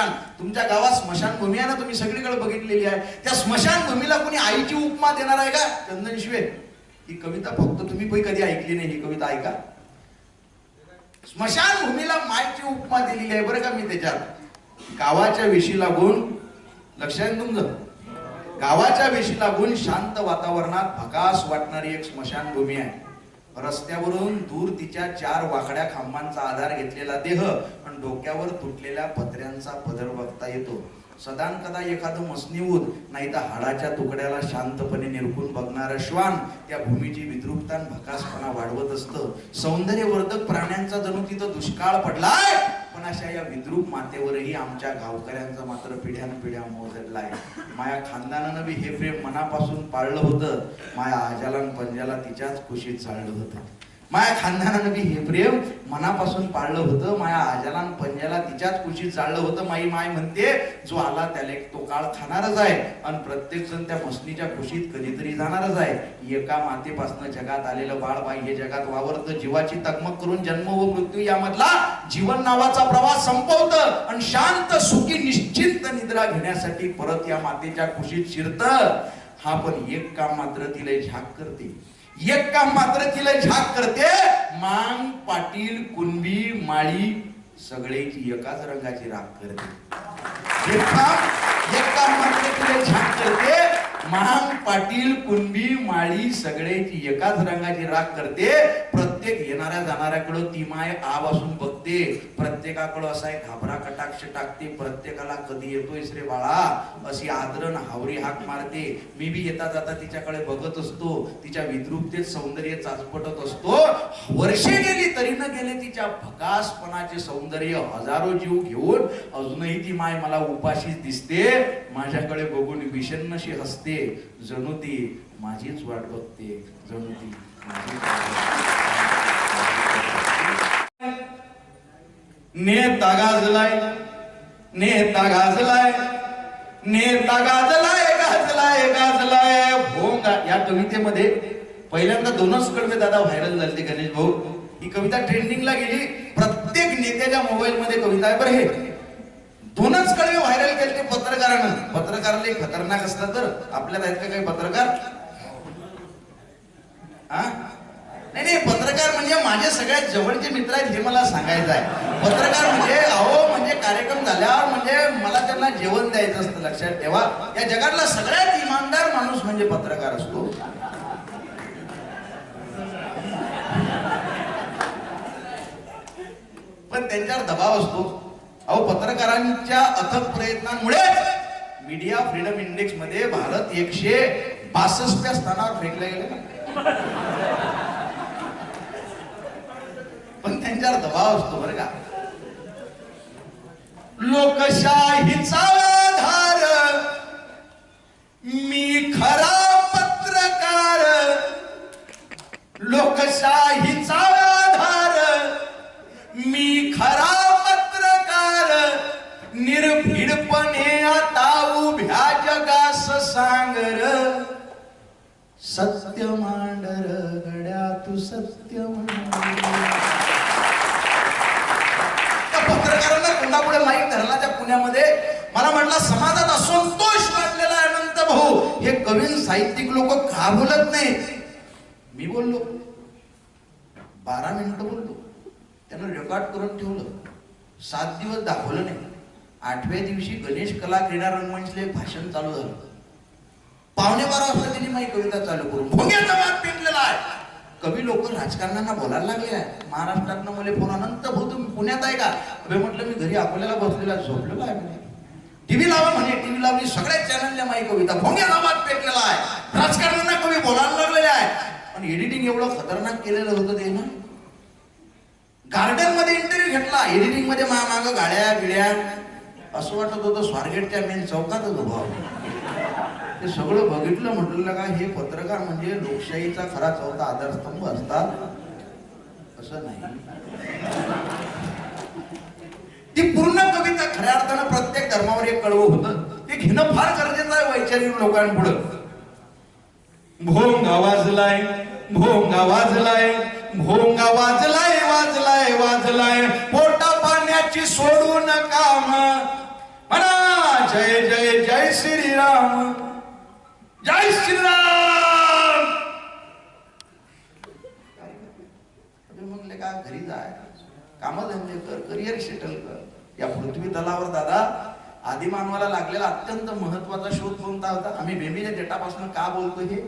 स्मशान. तुमच्या गावात स्मशानभूमी आहे ना तुम्ही सगळीकडे बघितलेली आहे. त्या स्मशानभूमीला कोणी आईची उपमा देणार आहे का? चंदन शिवे. ही कविता फक्त तुम्ही पण कधी ऐकली नाही ही कविता ऐका. स्मशानभूमीला मायची उपमा दिलेली आहे बरं का मी त्याच्यात. गावाच्या वेशी लागून लक्षात तुमचं? गावाच्या वेशी लागून शांत वातावरणात भकास वाटणारी एक स्मशानभूमी आहे. रस्त्यावरून दूर तिच्या चार वाकड्या खांबांचा आधार घेतलेला देह आणि डोक्यावर तुटलेल्या पत्र्यांचा पदर बघता येतो. सदान कदा एखादं मसनिवूद नाही तर हाडाच्या तुकड्याला शांतपणे निरकून बघणारा श्वान त्या भूमीची विद्रुपता भकासपणा वाढवत असतं. सौंदर्यवर्धक प्राण्यांचा जणू तिथं दुष्काळ पडलाय! पण अशा या विद्रूप मातेवरही आमच्या गावकऱ्यांचा मात्र पिढ्यान पिढ्या आहे. माया खानदानानं बी हे प्रेम मनापासून पाळलं होतं. माया आजाला पंजाला तिच्याच खुशीत चाललं होतं. माया खानदानानं बी हे प्रेम मनापासून पाळलं होतं. माया आजाला पंजाला तिच्याच कुशीत चाललं होतं माई माय म्हणते जो आला त्याला एक तो काळ खाणारच आहे. आणि प्रत्येक जण त्या भसणीच्या कुशीत कधीतरी जाणारच आहे. एका मातेपासून जगात आलेलं बाळ बाई हे जगात वावरतं जीवाची तकमक करून जन्म व मृत्यू यामधला जीवन नावाचा प्रवास संपवतं. आणि शांत सुखी निश्चिंत निद्रा घेण्यासाठी परत या मातेच्या कुशीत शिरत. हा पण एक काम मात्र तिला झाक करते. एक काम मात्र तिला झाक करते. मांग पाटील कुणबी माळी सगळेची एकाच रंगाची राख करते. एक काम एक काम करते. महान पाटील कुणबी माळी सगळ्याची एकाच रंगाची राख करते. प्रत्येक येणाऱ्या जाणाऱ्याकडं ती माय आवासून बघते. प्रत्येकाकडं असा एक घाबरा कटाक्ष टाकते. प्रत्येकाला कधी येतोयस रे बाळा? अशी आदरण हावरी हाक मारते. मी बी येता जाता तिच्याकडे बघत असतो. तिच्या विद्रुपतेत सौंदर्य चाचपटत असतो. वर्षे गेली तरी न गेले तिच्या भकासपणाचे सौंदर्य हजारो जीव घेऊन अजूनही ती माय मला उपाशीच दिसते. माझ्याकडे बघून विषन्नशी हसते. जणू ती माझीच वाट बघते. जणू ती माझीच नेता गाजलाय नेता गाजलाय नेता गाजलाय गाजलाय गाजलाय भोंगा या कवितेमध्ये पहिल्यांदा दोनच कडवे दादा व्हायरल झाले गणेश भाऊ. ही कविता ट्रेंडिंगला गेली. प्रत्येक नेत्याच्या मोबाईल मध्ये कविता आहे. बरं हे दोनच कडवे व्हायरल केले ते पत्रकारानं. पत्रकाराला खतरनाक असतात तर आपल्यात आहेत का काही पत्रकार? हा पत्रकार म्हणजे माझे सगळ्यात जवळचे मित्र आहेत हे मला सांगायचं आहे. पत्रकार म्हणजे अहो म्हणजे कार्यक्रम झाल्यावर म्हणजे मला त्यांना जेवण द्यायचं असतं लक्षात ठेवा. या जगातला सगळ्यात इमानदार माणूस म्हणजे पत्रकार असतो. पण त्यांच्यावर दबाव असतो. अहो पत्रकारांच्या अथक प्रयत्नांमुळेच मीडिया फ्रीडम इंडेक्समध्ये भारत एकशे बासष्टच्या स्थानावर फेकला गेला पण त्यांच्यावर दबाव असतो बरं का. लोकशाहीचा आधार मी खरा पत्रकार. लोकशाहीचा आधार मी खरा पत्रकार. निर्भीडपणे आता उभ्या जगास सांगर. सत्य मांडर गड्या तू सत्य मांडर त्या पत्रकारांना कोणापुढे माहीत धरला त्या पुण्यामध्ये मला म्हटलं समाजात असंतोष वाटलेला अनंत भाऊ. हे कवीन साहित्यिक लोक का बोलत नाही मी बोललो बारा मिनिटं बोललो. त्यानं रेकॉर्ड करून ठेवलं. सात दिवस दाखवलं नाही. आठव्या दिवशी गणेश कला क्रीडा रंगमंचले भाषण चालू झालं. पावणे बारा वाजता त्यांनी माझी कविता चालू करून भोग्याचा वाद पेटलेला आहे. कवी लोक राजकारण्यांना बोलायला लागले आहे महाराष्ट्रातनं मला फोन अनंत भाऊ तुम्ही पुण्यात आहे का? अभे म्हटलं मी घरी अकोल्याला बसलेला झोपलेलो आहे म्हणे टीव्ही लावा म्हणे टीव्ही लावली सगळ्या चॅनलला माही कविता. भोंग्या नावात पेटलेला आहे. राजकारणांना कवी बोलायला लागलेले आहे पण एडिटिंग एवढं खतरनाक केलेलं होतं ते ना. गार्डनमध्ये इंटरव्ह्यू घेतला. एडिटिंगमध्ये माग गाड्या बिड्या. असं वाटत होतं स्वारगेटच्या मेन चौकातच उभा होता. ते सगळं बघितलं म्हटलं का हे पत्रकार म्हणजे लोकशाहीचा खरा चौथा आधारस्तंभ असतात. असं नाही. ती पूर्ण कविता खऱ्या अर्थानं प्रत्येक धर्मावर एक कळवं होतं. ते घेणं फार गरजेचं आहे वैचारिक लोकांपुढं. भोंगा वाजलाय भोंगा वाजलाय भोंगा वाजलाय वाजलाय वाजलाय. पोटा पाण्याची सोडू नका जय जय जय श्रीराम. जय श्रीराम! म्हणले का घरी जाय? कामधंदे कर करिअर सेटल कर. या पृथ्वी तलावर दादा आदिमानवाला लागलेला अत्यंत महत्त्वाचा शोध कोणता होता? आम्ही बेबीच्या देटापासून का बोलतो हे?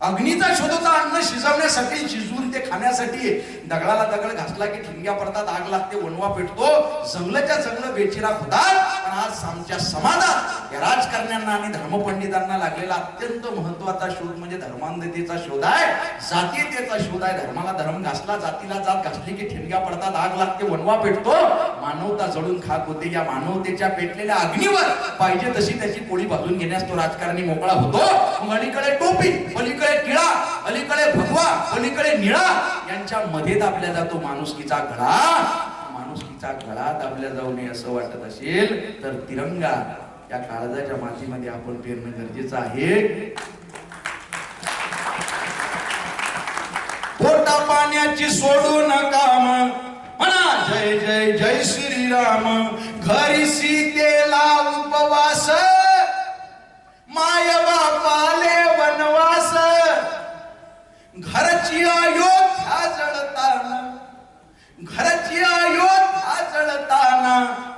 अग्नीचा शोध होता अन्न शिजवण्यासाठी शिजवून खाण्यासाठी. दगडाला दगड घासला की ठिणग्या पडतात आग लागते वणवा पेटतो. जंगलच्या जंगल बेचिराग होतात पण आज आमच्या समाजात या राजकारण्यांना आणि धर्मपंडितांना लागलेला अत्यंत महत्त्वाचा शोध म्हणजे धर्मांधतेचा शोध आहे. जातीयतेचा शोध आहे. धर्माला धर्म घासला जातीला जात घासली की ठिणग्या पडतात आग लागते वणवा पेटतो. मानवता जळून खाक होते. या मानवतेच्या पेटलेल्या अग्नीवर पाहिजे तशी त्याची पोळी भाजून घेण्यास तो राजकारणी मोकळा होतो. मग अलीकडे टोपी पलीकडे टिळा अलीकडे भगवा पलीकडे निळा. यांच्या मध्ये दाबल्या जातो माणुसकीचा गळा माणुसकीचा गळा दाबल्या जाऊ नये असं वाटत असेल तर तिरंगा या काळजाच्या मातीमध्ये आपण पेरणं गरजेचं आहे. पोटा पाण्याची सोडू नका म्हणा जय जय जय श्रीराम. घरी सीतेला उपवास. माय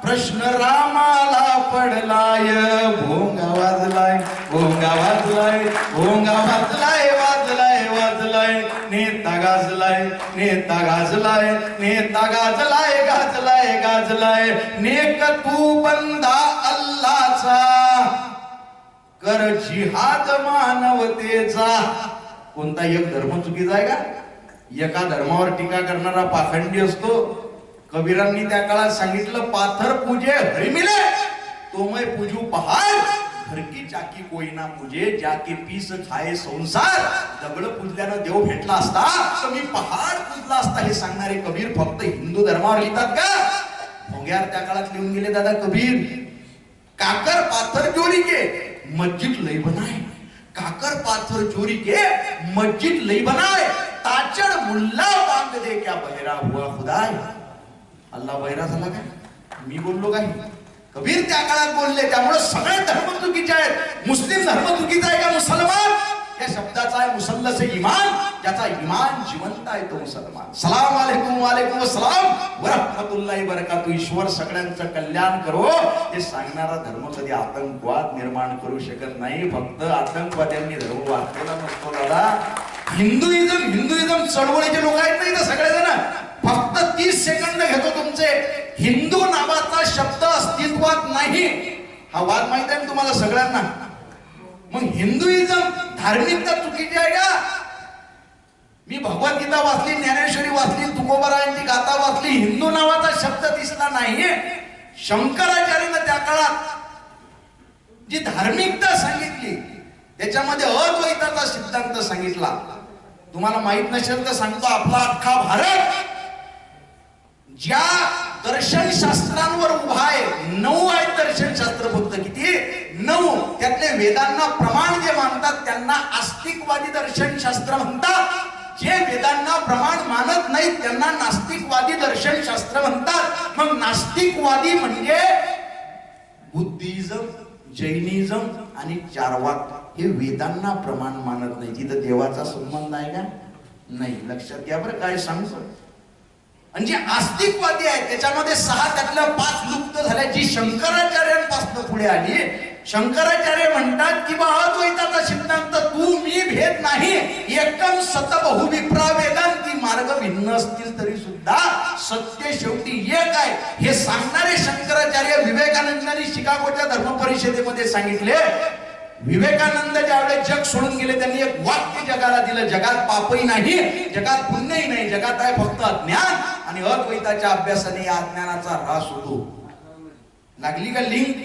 प्रश्न रामाला पडलाय. भोंगा वाजलाय भोंगा वाजलाय भोंगा वाजलाय वाजलाय वाजलाय. नेता गाजलाय नेता गाजलाय नेता गाजलाय गाजलाय गाजलाय. नेक तू बंदा अल्लाचा. कर जिहाद मानवतेचा. कोणता एक धर्म चुकीचा आहे का? एका धर्मावर टीका करणारा पाखंडी असतो. कबीरांनी त्या काळात सांगितलं पाथर पूजे हरिमिले तो मै पूजू पहाड घरकी चाकी कोयना पूजे जाके पीस खाये संसार दगड पूजल्यानं देव भेटला असता तर मी पहाड पूजला असता हे सांगणारे कबीर फक्त हिंदू धर्मावर लिहितात का? भोग्यार त्या काळात लिहून गेले दादा कबीर. काकर पाथर चोरी के मस्जिद लई बनाय. काकर पाथर चोरी के मस्जिद लई बनाय. ताचड़ मुल्ला बांध दे क्या बहरा हुआ खुदाय. अल्लाह वैरा झाला काय? मी बोललो काय कबीर त्या काळात बोलले त्यामुळे सगळे धर्म चुकीचे आहेत. मुस्लिम धर्म चुकीचा आहे का मुसलमान? या शब्दाचा आहे मुसल्लस इमान ज्याचा इमान जिवंत आहे तो मुसलमान. सलाम अलैकुम वालेकुम सलाम व रहमतुल्लाहि बरकातु ईश्वर सगळ्यांचं कल्याण करो. हे सांगणारा धर्म कधी आतंकवाद निर्माण करू शकत नाही. फक्त आतंकवाद्यांनी धर्म वाचलेला नसतो दादा. हिंदुइझम हिंदुइझम चळवळीचे लोक आहेत नाही तर सगळेजण? फक्त तीस सेकंद घेतो तुमचे. हिंदू नावाचा शब्द अस्तित्वात नाही. हा वाद माहीत आहे ना तुम्हाला सगळ्यांना? मग हिंदुइझम धार्मिकता चुकीची आहे का? मी भगवद्गीता वाचली ज्ञानेश्वरी वाचली तुकोबरायांची गाथा वाचली हिंदू नावाचा शब्द दिसला नाहीये. शंकराचार्यानं त्या काळात जी धार्मिकता सांगितली त्याच्यामध्ये अद्वैताचा सिद्धांत सांगितला. तुम्हाला माहीत नसेल तर सांगतो आपला अख्खा भारत ज्या दर्शन शास्त्रांवर उभा आहे नऊ आहेत दर्शन शास्त्र फक्त किती नऊ. त्यातले वेदांना प्रमाण जे मानतात त्यांना आस्तिकवादी दर्शन शास्त्र म्हणतात. जे वेदांना प्रमाण मानत नाहीत त्यांना नास्तिकवादी दर्शन शास्त्र म्हणतात. मग नास्तिकवादी म्हणजे बुद्धिझम जैनिझम आणि चारवाक. हे वेदांना प्रमाण मानत नाही तिथं देवाचा संबंध आहे का? नाही. लक्षात घ्या बरं काय सांगतो. आणि जे आस्तिकवादी आहेत त्याच्यामध्ये सहा त्यातल्या पाच लुप्त झाल्या जी शंकराचार्यांपासून पुढे आली. शंकराचार्य म्हणतात की बाद्वैताचा सिद्धांत तू मी भेद नाही. एकम सत बहुविप्रा वेदांती मार्ग भिन्न असतील तरी सुद्धा सत्य शेवटी एक आहे. हे सांगणारे शंकराचार्य विवेकानंदांनी शिकागोच्या धर्म परिषदेमध्ये सांगितले विवेकानंद ज्यावेळेस जग सोडून गेले त्यांनी एक वाक्य जगाला दिलं जगात पापही नाही जगात पुण्यही नाही जगात आहे फक्त अज्ञान आणि अद्वैताच्या अभ्यासाने या अज्ञानाचा ऱ्हास होतो. लागली का लिंक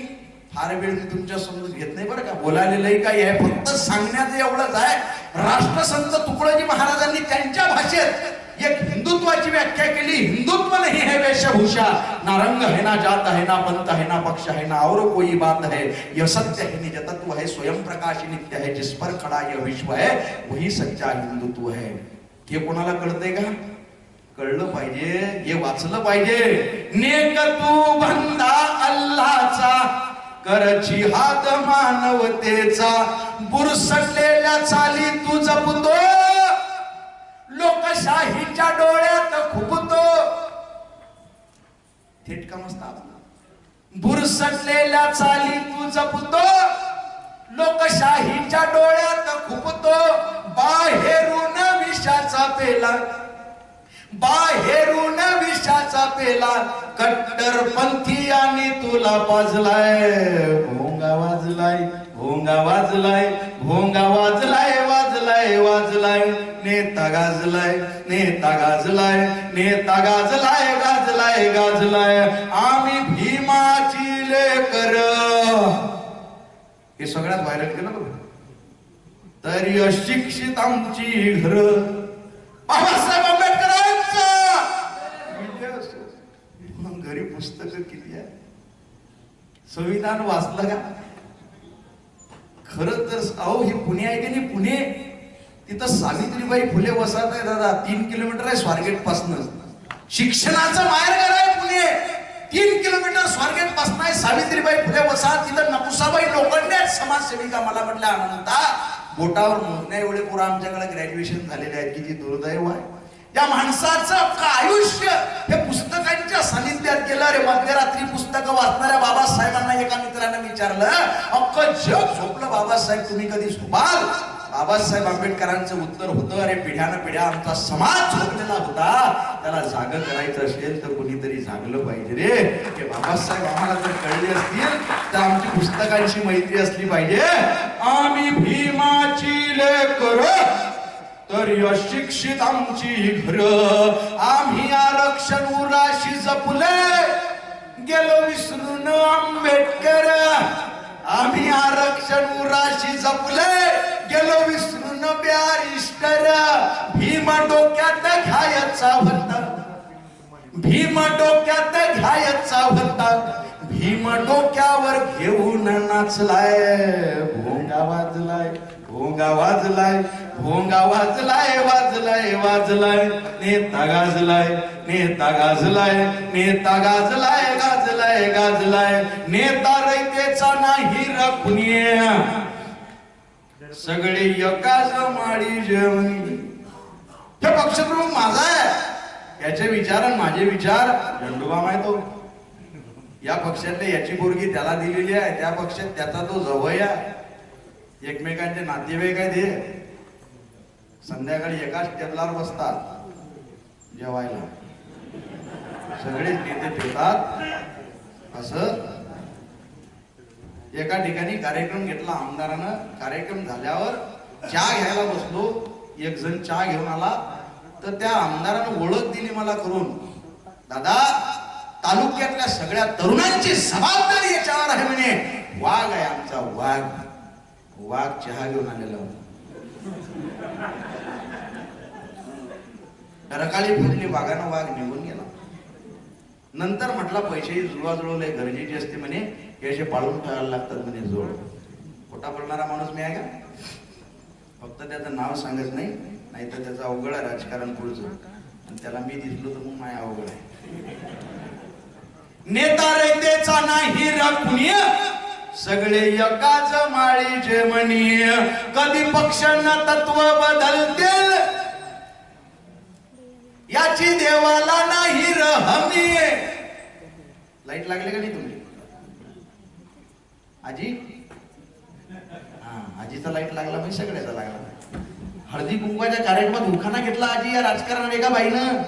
फार वेळ मी तुमच्या समजून घेत नाही बरं का. बोलायलेलंही काही आहे फक्त सांगण्याचं एवढंच आहे. राष्ट्रसंत तुकडोजी महाराजांनी त्यांच्या भाषेत एक हिंदुत्वाची व्याख्या केली. हिंदुत्व नाही है वेशभूषा. ना रंग है ना जात है ना पंत है ना पक्ष है ना और कोई बात है. यह सत्य है निज तत्व है स्वयं प्रकाश नित्य है जिस पर खड़ा यह विश्व है वही सच्चा हिंदुत्व है. हे कोणाला कळतंय का? कळलं पाहिजे. हे वाचलं पाहिजे. नेक तू बंदा अल्लाचा करची हात मानवतेचा बुरसटलेल्या चाली तू जपतो. शाहीच्या डोळ्यात खुपतो. थेट का मस्त बुरसटलेल्या चाली तू जपतो. लोकशाहीच्या डोळ्यात खुपतो. बाहेरून विषाचा पेला. बाहेरून विषाचा पेला. कट्टरपंथी आणि तुला वाजलाय भोंगा वाजलाय. भोंगा वाजलाय भोंगा वाजलाय वाजलाय वाजलाय. नेता गाजलाय नेता गाजलाय नेता गाजलाय गाजलाय गाजलाय. आम्ही भीमाची लेकर. हे सगळ्यात व्हायरल केलं बघ. तरी अशिक्षित आमची घर. बाबासाहेब आंबेडकरांचं. मग घरी पुस्तक किती आहे? संविधान वाचलं का? खर तर अहो हे पुणे आहे की नाही? पुणे. तिथं सावित्रीबाई फुले वसाहत आहे दादा. तीन किलोमीटर आहे स्वारगेट पासन शिक्षणाचं माहेरघर आहे पुणे. तीन किलोमीटर स्वारगेट पासन आहे सावित्रीबाई फुले वसाहत. तिथं नपुसाबाई लोखंडे समाजसेविका मला म्हटलं अनंता बोटावर मोजण्या एवढे पुरा आमच्याकडे ग्रॅज्युएशन झालेले आहेत की दुर्दैव आहे? त्या माणसाचं आयुष्य? हे पुस्तकांच्या सानिध्यात गेलं. रे मध्यरात्री पुस्तकं वाचणाऱ्या बाबासाहेबांना एका मित्रानं विचारलं अख्खं जग झोपलं बाबासाहेब तुम्ही कधी झोपाल? बाबासाहेब आंबेडकरांचं उत्तर होतं अरे पिढ्यानं पिढ्या आमचा समाज झोपलेला होता. त्याला जाग करायचं असेल तर कोणीतरी जागलं पाहिजे रे. हे बाबासाहेब आम्हाला जर कळले असतील तर आमची पुस्तकांची मैत्री असली पाहिजे. आम्ही भीमाची लेकर तरी अशिक्षित आमची घर. आम्ही आरक्षण उराशी जपले. गेलो विसरून आंबेडकर. आम्ही आरक्षण उराशी जपले. गेलो विसरून बॅरिस्टर. भीम डोक्यात घायचा होता. भीम डोक्यात घायचा होता. भीम डोक्यावर घेऊन नाचलाय. भोंगा वाजलाय भोंगा वाजलाय भोंगा वाजलाय वाजलाय वाजलाय. नेता गाजलाय नेता गाजलाय नेता गाजलाय गाजलाय. गाजलाय नेता रयतेचा नाही रकुनिया सगळे एकाच माळी जेवणी. हे पक्षप्रमुख माझा आहे. याचे विचार आणि माझे विचार झंडूबाम माहितो तो या पक्षातले याची पोरगी त्याला दिलेली आहे. त्या पक्षात त्याचा तो जवळ आहे. एकमेकांचे नातेवाईक आहेत हे. संध्याकाळी एकाच टेबलावर बसतात. जेवायला. सगळेच नेते ठेवतात असं एका ठिकाणी कार्यक्रम घेतला आमदारानं कार्यक्रम झाल्यावर चहा घ्यायला बसलो एक जण चहा घेऊन आला. तर त्या आमदारानं ओळख दिली मला करून. दादा तालुक्यातल्या सगळ्या तरुणांची जबाबदारी याच्यावर आहे म्हणे. वाघ आहे आमचा वाघ. वाघ चहा घेऊन आलेला होता. रकाळी फिरली वाघानं वाघ निघून नंतर म्हटला जुळवा जुळवले गरजेची असते म्हणे. हे असे पाळून ठेवायला लागतात म्हणे जोड. खोटा बोलणारा माणूस मी आहे का? फक्त त्याचं नाव सांगत नाही नाहीतर त्याचं अवघड आहे राजकारण पुढचं. आणि त्याला मी दिसलो तर मग माय अवघड आहे. नेता रयतेचा नाही राखुनिय सगळे एकाच माळीचे म्हणी कधी पक्षांना तत्व बदलतील. याची देवाला नाही रहमी लाइट लागले का नाही तुम्ही आजी? हा आजीचा लाइट लागला म्हणजे सगळ्याचा लागला. हळदी कुंकवाच्या कार्यक्रमात उखाना घेतला आजी या राजकारणात एका बाईनं?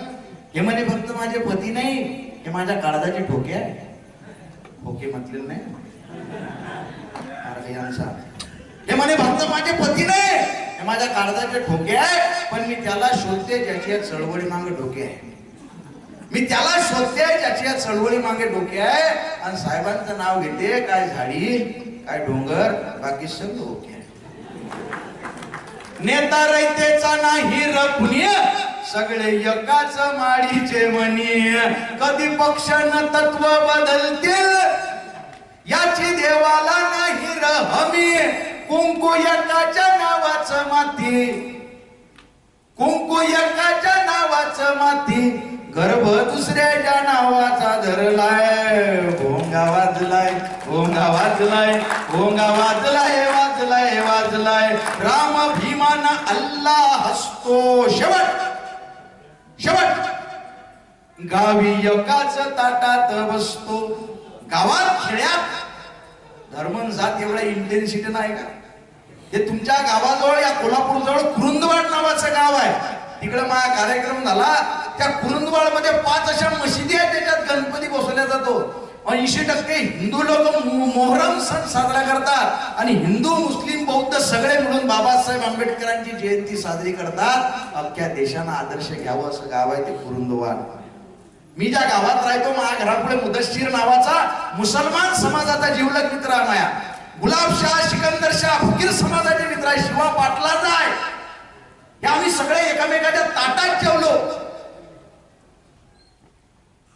हे म्हणे फक्त माझे पती नाही हे माझ्या काळजाचे ठोके आहे ठोके म्हटलेलं नाही. अरे हे म्हणे फक्त माझे पती नाही. हे माझ्या काळजाचे ठोके आहे पण मी त्याला शोधते ज्याची या चळवळी मागे डोके आहे. मी त्याला शोधते ज्याची या चळवळी मागे डोके आहे. आणि साहेबांचं नाव घेते काय झाडी काय डोंगर बाकी सगळं ओके आहे. नेता रयतेचा नाही रकुनी सगळे एकाच माळीचे म्हणी कधी पक्षानं तत्व बदलतील याची देवाला नाही रहमी कुंकू एकाच्या नावाचं माती. कुंकू एकाच्या नावाचं माती. गर्भ दुसऱ्याच्या नावाचा धरलाय. भोंगा वाजलाय भोंगा वाजलाय भोंगा वाजलाय वाजलाय वाजलाय. राम भीमान अल्ला हसतो. शेवट शेवट. गावी एकाच ताटात बसतो. गावात खेड्यात. धर्म जात एवढा इंटेन्सिटी नाही का? हे तुमच्या गावाजवळ या कोल्हापूरजवळ कुरुंदवाड नावाचं गाव आहे. तिकडे माझा कार्यक्रम झाला. त्या कुरुंदवाडमध्ये पाच अशा मशिदी आहेत त्याच्यात गणपती बसवल्या जातो. ऐंशी टक्के हिंदू लोक मोहरम सण साजरा करतात आणि हिंदू मुस्लिम बौद्ध सगळे मिळून बाबासाहेब आंबेडकरांची जयंती साजरी करतात. अख्ख्या देशानं आदर्श घ्यावं असं गाव आहे ते कुरुंदवाड. मी ज्या गावात राहतो माझ्या घरापुढे मुदस्शीर नावाचा मुसलमान समाजाचा जीवलग मित्र माया गुलाबशाह सिकंदरशाह फकीर समाजाचे मित्र आहे शिवा पाटलाचा आहे. हे आम्ही सगळे एकमेकाच्या ताटात जेवलो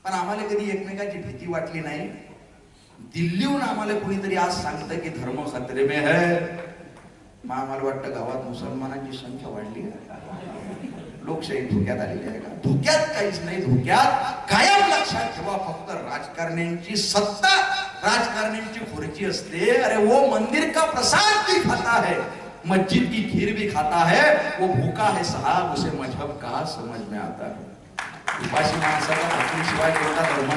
पण आम्हाला कधी एकमेकाची भीती वाटली नाही. दिल्लीहून आम्हाला कोणीतरी आज सांगतं की धर्म खतरे मे है. मग आम्हाला वाटतं गावात मुसलमानांची संख्या वाढली आहे. लोकशाही धोक्यात आलेली आहे का धोक्यात काहीच नाही धोक्यात कायम लक्षात ठेवा फक्त राजकारण्यांची सत्ता राजकारण्यांची खुर्ची असते अरे वो मंदिर का प्रसाद भी खाता है मस्जिद की खीर भी खाता है वो भूखा है साहब उसे मज़हब कहा समझ में आता है कोणता धर्म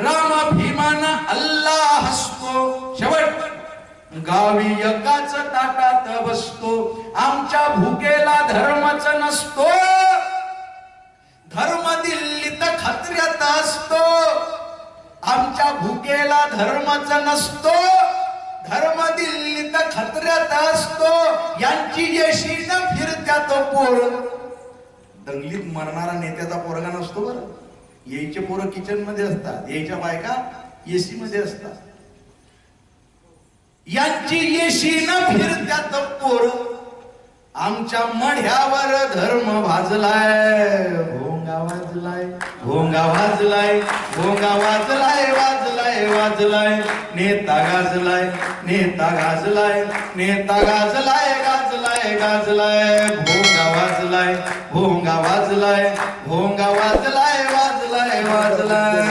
राम भीमान अल्लाह हसतो शेवट गावी एकाच ताटात बसतो. आमच्या भुकेला धर्मच नसतो. धर्म दिल्लीत खत्र्यात असतो. आमच्या भुकेला धर्मच नसतो. धर्म दिल्लीत खत्र्यात असतो. यांची येशीन तो पोर. दंगलीत मरणारा नेत्याचा पोरगा नसतो बरं. यायचे पोरं किचनमध्ये असतात. यायच्या बायका एसी मध्ये असतात. यांची येशी न फिरत्यात पोर आमच्या मढ्यावर धर्म भाजलाय भोंगा वाजलाय भोंगा वाजलाय भोंगा वाजलाय वाजलाय वाजलाय. नेता गाजलाय नेता गाजलाय नेता गाजलाय गाजलाय गाजलाय. भोंगा वाजलाय भोंगा वाजलाय भोंगा वाजलाय वाजलाय वाजलाय.